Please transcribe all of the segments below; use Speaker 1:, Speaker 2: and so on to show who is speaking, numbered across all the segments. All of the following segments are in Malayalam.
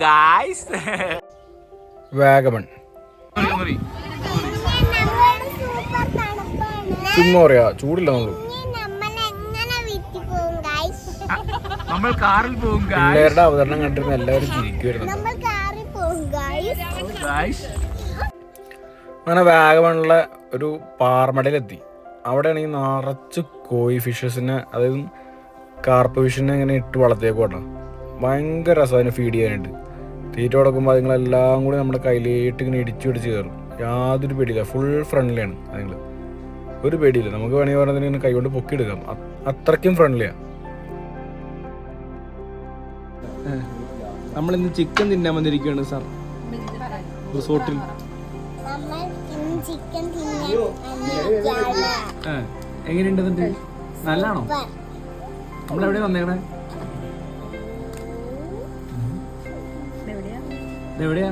Speaker 1: ഗായ്സ്
Speaker 2: വാഗമൺ.
Speaker 3: ഞങ്ങളുടെ സൂപ്പർ തണുപ്പാണ്
Speaker 2: ചുമ്മാ പറയാ ചൂടില്ല നമ്മൾ
Speaker 3: നമ്മൾ എങ്ങനെ വിറ്റ് പോകും ഗൈസ്
Speaker 1: നമ്മൾ കാറിൽ പോകും
Speaker 2: പിള്ളേരുടെ അവതരണം കണ്ടിരുന്ന എല്ലാവരും ചിരിക്കുമായിരുന്നു
Speaker 3: നമ്മൾ കാറിൽ പോകും ഗൈസ്
Speaker 1: ഗായ്സ്
Speaker 2: അങ്ങനെ വാഗമണിലെ ഒരു പാറമടയിലെത്തി. അവിടെയാണെങ്കിൽ നിറച്ച് കോയി ഫിഷസിനെ അതായത് കാർപ്പ് ഫിഷിനെ ഇങ്ങനെ ഇട്ട് വളർത്തിയേക്കും കേട്ടോ ഭയങ്കര രസം അതിനെ ഫീഡ് ചെയ്യാനായിട്ട്. തീറ്റ കൊടുക്കുമ്പോൾ അതുങ്ങളെല്ലാം കൂടി നമ്മുടെ കയ്യിലേട്ട് ഇങ്ങനെ ഇടിച്ചു പിടിച്ച് കയറും യാതൊരു പേടിയില്ല. ഫുൾ ഫ്രണ്ട്ലിയാണ് അതുങ്ങൾ ഒരു പേടിയില്ല. നമുക്ക് വേണമെങ്കിൽ പറഞ്ഞാൽ ഇങ്ങനെ കൈകൊണ്ട് പൊക്കിയെടുക്കാം എടുക്കാം. അത്രയ്ക്കും ഫ്രണ്ട്ലിയാണ്
Speaker 4: നമ്മൾ ഇന്ന് ചിക്കൻ തിന്നാൻ വന്നിരിക്കുകയാണ് സാർ റിസോർട്ടിൽ
Speaker 3: നമ്മൾ ഇന്ന് ചിക്കൻ തിന്നാൻ
Speaker 4: എങ്ങനെയുണ്ട് എന്നിട്ട്? നല്ലാണോ? നമ്മൾ എവിടെ വന്നേക്കണേ? എവിടെയാ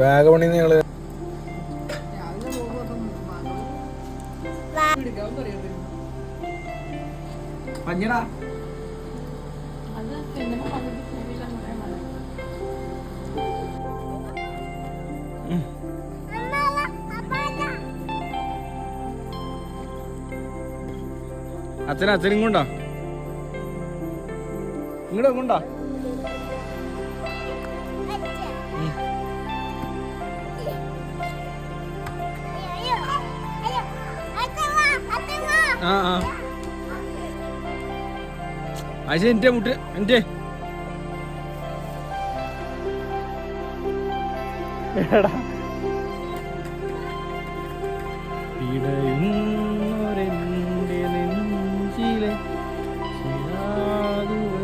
Speaker 2: വാഗമണിൽ നിന്ന് ഞങ്ങൾ
Speaker 4: പഞ്ഞടാ. അച്ഛൻ അച്ഛനും കൊണ്ടാ ഇങ്ങോട്ട്. കൊണ്ടാ ആ ആ. ആഴ്ച എന്റെ മുട്ട് എന്റെ. പിടയുന്നൊരെന്റെ നെഞ്ചിലെ ചിരാതുവച്ച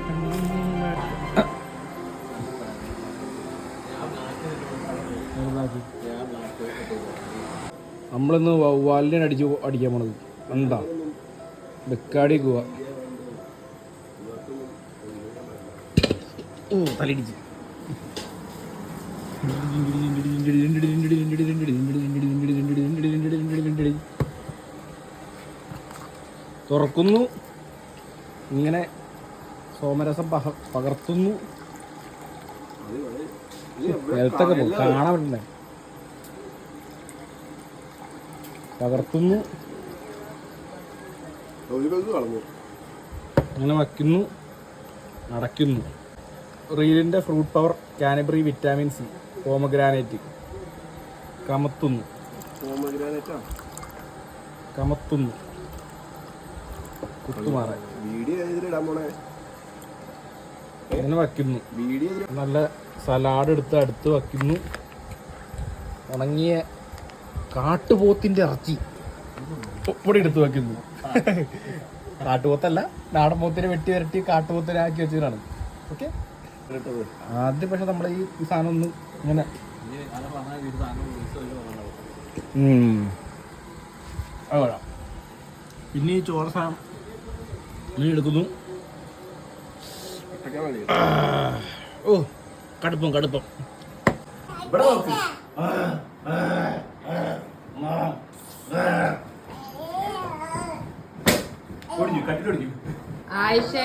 Speaker 4: കണ്ണട- നമ്മളിന്ന് വവ്വാലിനെ അടിച്ച് അടിക്കാൻ പോണത്. എന്താ? ബെക്കാടി പോവാ ഓ തലയിടിച്ച്. തുറക്കുന്നു. ഇങ്ങനെ സോമരസം പകർത്തുന്നു. കാണാൻ പറ്റണ്ടേ? പകർത്തുന്നു അങ്ങനെ വയ്ക്കുന്നു അടയ്ക്കുന്നു റീലിന്റെ fruit power cranberry vitamin C pomegranate. കമത്തുന്നു. കമത്തുന്നു. അങ്ങനെ വയ്ക്കുന്നു. നല്ല സലാഡ് എടുത്ത് അടുത്ത് വയ്ക്കുന്നു. ഉണങ്ങിയ കാട്ടുപോത്തിന്റെ ഇറച്ചി. പൊടി എടുത്ത് വെക്കുന്നു. കാട്ടുപോത്തല്ല നാടൻ പോത്തിനെ വെട്ടി വരട്ടി കാട്ടുപോത്തിനെ ആക്കി വെച്ചതാണ് ഓക്കെ? ആദ്യം പക്ഷെ നമ്മളെ ഈ സാധനം ഒന്ന് ഇങ്ങനെ. പിന്നെ ഈ ചോറ സാധനം നീ എടുക്കുന്നു. ഓ കടുപ്പം കടുപ്പം.
Speaker 5: ആയിഷേ.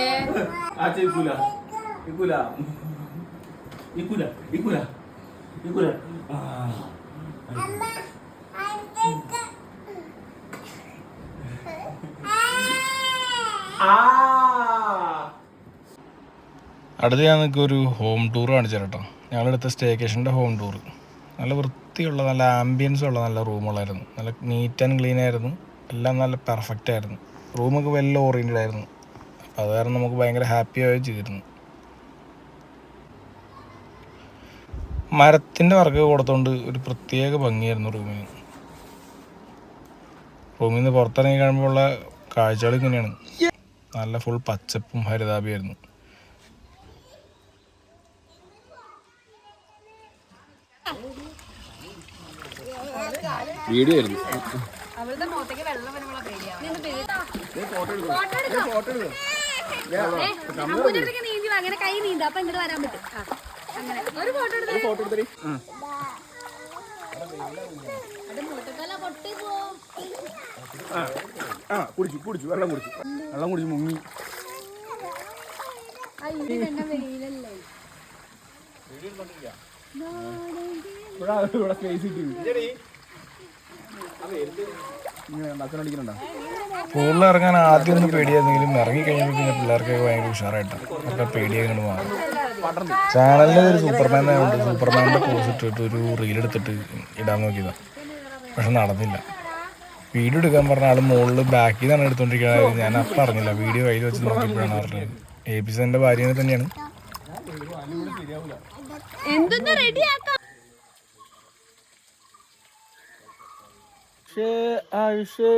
Speaker 2: അടുത്ത് ഞാൻ നിങ്ങൾക്ക് ഒരു ഹോം ടൂർ കാണിച്ചു കേട്ടോ. ഞങ്ങളെടുത്ത സ്റ്റേക്കേഷന്റെ ഹോം ടൂർ നല്ല വൃത്തിയുള്ള നല്ല ആംബിയൻസ് ഉള്ള നല്ല റൂമുകളായിരുന്നു നല്ല നീറ്റ് ആൻഡ് ക്ലീൻ ആയിരുന്നു. എല്ലാം നല്ല പെർഫെക്റ്റ് ആയിരുന്നു. റൂമൊക്കെ വെല്ല ഓറിയന്റഡ് ആയിരുന്നു. അത് കാരണം നമുക്ക് ഭയങ്കര ഹാപ്പി ആവുകയും ചെയ്തിരുന്നു. മരത്തിന്റെ വർക്ക് കൊടുത്തോണ്ട് ഒരു പ്രത്യേക ഭംഗിയായിരുന്നു റൂമിന്. റൂമിൽ നിന്ന് പുറത്തിറങ്ങി കഴിയുമ്പോഴുള്ള കാഴ്ചകൾ ഇങ്ങനെയാണ്. നല്ല ഫുൾ പച്ചപ്പും ഹരിതാപിയായിരുന്നു വീഡിയോ ആയിരുന്നു.
Speaker 5: അവളുടെ മുഖത്തേക്ക് വെള്ളം വരുമ്പോഴാ പേടിയാ നീന്തി അങ്ങനെ കൈ നീന്ത. അപ്പൊ ഇങ്ങോട്ട് വരാൻ പറ്റും. ആ, അങ്ങനെ. ഒരു ഫോട്ടോ എടുത്തേ
Speaker 4: ആ. കുടിച്ചു കുടിച്ചു വെള്ളം കുടിച്ചു. വെള്ളം കുടിച്ചു മുങ്ങി.
Speaker 5: വെയിലല്ലേ.
Speaker 4: ഇവിടെ സ്പേസ് കിട്ടി
Speaker 2: പൂളിൽ ഇറങ്ങാൻ ആദ്യം ഒന്ന് പേടിയായിരുന്നെങ്കിലും ഇറങ്ങി കഴിഞ്ഞപ്പോൾ പിന്നെ പിള്ളേർക്ക് ഭയങ്കര ഉഷാറായിട്ടാണ് ഒക്കെ പേടിയായി കൊണ്ട് മാറും ചാനലിൽ ഒരു സൂപ്പർമാൻ ആയതുകൊണ്ട് സൂപ്പർമാന്റെ പോസ് ഇട്ടിട്ട് ഒരു റീൽ എടുത്തിട്ട് ഇടാൻ നോക്കിയതാണ് പക്ഷെ നടന്നില്ല. വീഡിയോ എടുക്കാൻ പറഞ്ഞ ആൾ മുകളിൽ ബാക്കിൽ നിന്നാണ് എടുത്തോണ്ടിരിക്കുന്നത് ഞാൻ അപ്പം അറിഞ്ഞില്ല. വീഡിയോ കയ്യിൽ വെച്ച് നോക്കിയപ്പോഴാണ് അറിഞ്ഞത്. എ പി സെന്റെ ഭാര്യനെ തന്നെയാണ്.
Speaker 5: എന്തൊന്ന് റെഡിയാക്കാം
Speaker 4: ആയുഷേ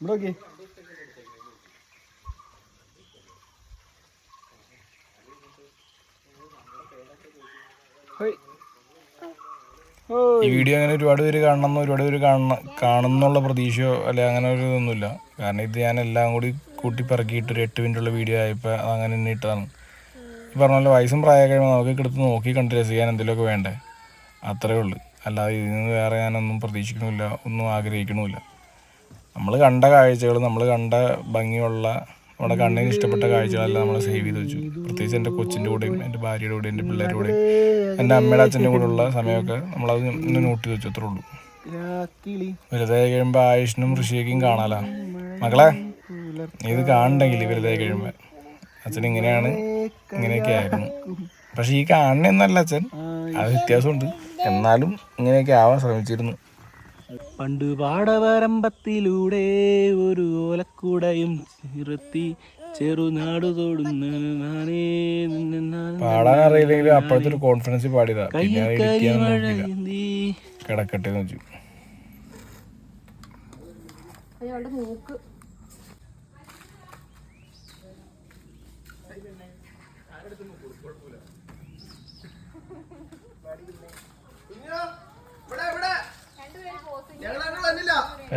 Speaker 4: ഇവിടെ നോക്കിയേ
Speaker 2: ഈ വീഡിയോ അങ്ങനെ ഒരുപാട് പേര് കാണണം ഒരുപാട് പേര് കാണണം കാണുന്നുള്ള പ്രതീക്ഷയോ അല്ലെ അങ്ങനെ ഒരു ഇതൊന്നുമില്ല കാരണം ഇത് ഞാൻ എല്ലാം കൂടി കൂട്ടി പറക്കിയിട്ട് ഒരു എട്ട് മിനിറ്റുള്ള വീഡിയോ ആയപ്പോൾ അങ്ങനെ തന്നെ ഇട്ടതാണ്. ഈ പറഞ്ഞ പോലെ വയസ്സും പ്രായം കഴിയുമ്പോൾ നമുക്ക് കിടത്ത് നോക്കി കണ്ട് രസിക്കാൻ എന്തെങ്കിലുമൊക്കെ വേണ്ടേ? അത്രേ ഉള്ളൂ. അല്ലാതെ ഇതിൽ നിന്ന് വേറെ ഞാനൊന്നും പ്രതീക്ഷിക്കണമില്ല ഒന്നും ആഗ്രഹിക്കണമില്ല. നമ്മൾ കണ്ട കാഴ്ചകൾ നമ്മൾ കണ്ട ഭംഗിയുള്ള നമ്മുടെ കണ്ണിന് ഇഷ്ടപ്പെട്ട കാഴ്ചകളെല്ലാം നമ്മൾ സേവ് ചെയ്ത് വെച്ചു. പ്രത്യേകിച്ച് എന്റെ കൊച്ചിന്റെ കൂടെയും എന്റെ ഭാര്യയുടെ കൂടെയും എന്റെ പിള്ളേരുടെ കൂടെയും എന്റെ അമ്മയുടെ അച്ഛന്റെ കൂടെ ഉള്ള സമയമൊക്കെ നമ്മളത് ഒന്ന് നോട്ട് ചെയ്ത് വെച്ചു അത്രേ ഉള്ളൂ.
Speaker 4: വെറുതെ
Speaker 2: വലുതായി കഴിയുമ്പോൾ ആയുഷിനും ഋഷിയേക്കും കാണാലോ. മകളെ ഇത് കാണണ്ടെങ്കിൽ വലുതായി കഴിയുമ്പോൾ. അച്ഛൻ ഇങ്ങനെയാണ് ഇങ്ങനെയൊക്കെ ആയിരുന്നു. പക്ഷെ ഈ കാണണമെന്നല്ല അച്ഛൻ. അത് വ്യത്യാസമുണ്ട്. എന്നാലും ഇങ്ങനെയൊക്കെ ആവാൻ ശ്രമിച്ചിരുന്നു.
Speaker 4: പണ്ട് പാടവരമ്പത്തിലൂടെ ഒരു ഓലക്കൂടയും നിർത്തി ചെറുനാട് തോടുന്ന
Speaker 2: പാടാൻ അറിയില്ലെങ്കിലും അപ്പോഴത്തെ ഒരു കോൺഫിഡൻസ് പാടിയതാ. പിന്നെ കിടക്കട്ടെ എന്ന് വെച്ചു.
Speaker 5: അയാളുടെ മൂക്ക്.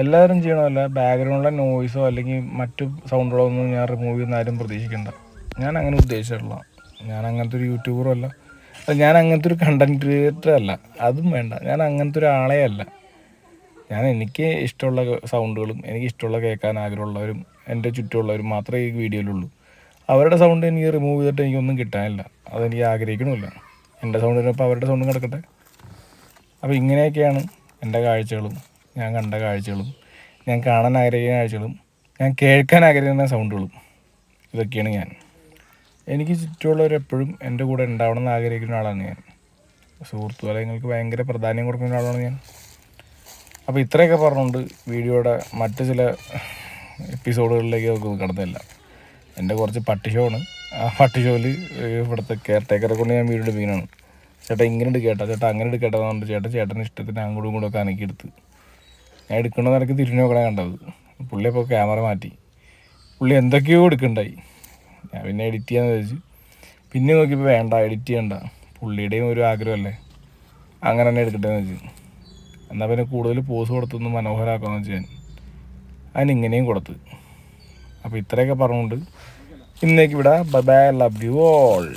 Speaker 2: എല്ലാവരും ചെയ്യണമല്ല ബാക്ക്ഗ്രൗണ്ടിലെ നോയിസോ അല്ലെങ്കിൽ മറ്റു സൗണ്ടുകളോ ഒന്നും ഞാൻ റിമൂവ് ചെയ്യുന്ന ആരും പ്രതീക്ഷിക്കണ്ട. ഞാൻ അങ്ങനെ ഉദ്ദേശിച്ചിട്ടുള്ള ഞാൻ അങ്ങനത്തെ ഒരു യൂട്യൂബറും അല്ല. ഞാൻ അങ്ങനത്തെ ഒരു കണ്ടന്റ് ക്രിയേറ്റർ അല്ല. അതും വേണ്ട. ഞാൻ അങ്ങനത്തെ ഒരു ആളെ അല്ല. ഞാൻ എനിക്ക് ഇഷ്ടമുള്ള സൗണ്ടുകളും എനിക്ക് ഇഷ്ടമുള്ള കേൾക്കാൻ ആഗ്രഹമുള്ളവരും എന്റെ ചുറ്റുമുള്ളവരും മാത്രമേ ഈ വീഡിയോയിലുള്ളൂ അവരുടെ സൗണ്ട് എനിക്ക് റിമൂവ് ചെയ്തിട്ട് എനിക്കൊന്നും കിട്ടാനില്ല. അതെനിക്ക് ആഗ്രഹിക്കണമില്ല. എന്റെ സൗണ്ടിനൊപ്പം അവരുടെ സൗണ്ടും കിടക്കട്ടെ അപ്പോൾ ഇങ്ങനെയൊക്കെയാണ് എന്റെ കാഴ്ചകളും. ഞാൻ കണ്ട കാഴ്ചകളും. ഞാൻ കാണാൻ ആഗ്രഹിക്കുന്ന കാഴ്ചകളും. ഞാൻ കേൾക്കാൻ ആഗ്രഹിക്കുന്ന സൗണ്ടുകളും. ഇതൊക്കെയാണ് ഞാൻ. എനിക്ക് ചുറ്റുമുള്ളവരെപ്പോഴും എന്റെ കൂടെ ഉണ്ടാവണം എന്ന് ആഗ്രഹിക്കുന്ന ആളാണ് ഞാൻ. സുഹൃത്തു വലയങ്ങൾക്ക് ഭയങ്കര പ്രാധാന്യം കൊടുക്കുന്ന ആളാണ് ഞാൻ. അപ്പോൾ ഇത്രയൊക്കെ പറഞ്ഞുകൊണ്ട് വീഡിയോയുടെ മറ്റു ചില എപ്പിസോഡുകളിലേക്ക് നമുക്ക് കടന്നില്ല. എന്റെ കുറച്ച് പട്ടി ഷോ ആണ്. ആ പട്ടി ഷോയിൽ ഇവിടുത്തെ കെയർ ടേക്കറെ കൊണ്ട് ഞാൻ വീഡിയോ എടുപ്പിക്കുന്നതാണ്. ചേട്ടാ ഇങ്ങനെ എടുക്കേട്ടാ ചേട്ടാ അങ്ങനെ എടുക്കേട്ടാ എന്നുകൊണ്ട് ചേട്ടൻ ചേട്ടന്റെ ഇഷ്ടത്തിന് അങ്ങോട്ടും ഇങ്ങോട്ടും ഒക്കെ അനക്കിയെടുത്ത് ഞാൻ എടുക്കുന്ന നിരക്ക് തിരിഞ്ഞു നോക്കണേ കണ്ടത്. പുള്ളി അപ്പോൾ ക്യാമറ മാറ്റി. പുള്ളി എന്തൊക്കെയോ എടുക്കണ്ടായി. ഞാൻ പിന്നെ എഡിറ്റ് ചെയ്യാന്ന് വെച്ച് പിന്നെ നോക്കിയപ്പോൾ വേണ്ട എഡിറ്റ് ചെയ്യണ്ട. പുള്ളിയുടെയും ഒരു ആഗ്രഹമല്ലേ. അങ്ങനെ തന്നെ എടുക്കട്ടെ എന്ന് വെച്ച് എന്നാൽ പിന്നെ കൂടുതൽ പോസ് കൊടുത്തൊന്ന് മനോഹരമാക്കാമെന്ന് വെച്ച് ഞാൻ. അതിനിങ്ങനെയും കൊടുത്ത്. അപ്പോൾ ഇത്രയൊക്കെ പറഞ്ഞുകൊണ്ട് ഇന്നേക്ക് ഇവിടെ ബൈ ലവ് യു ഓൾ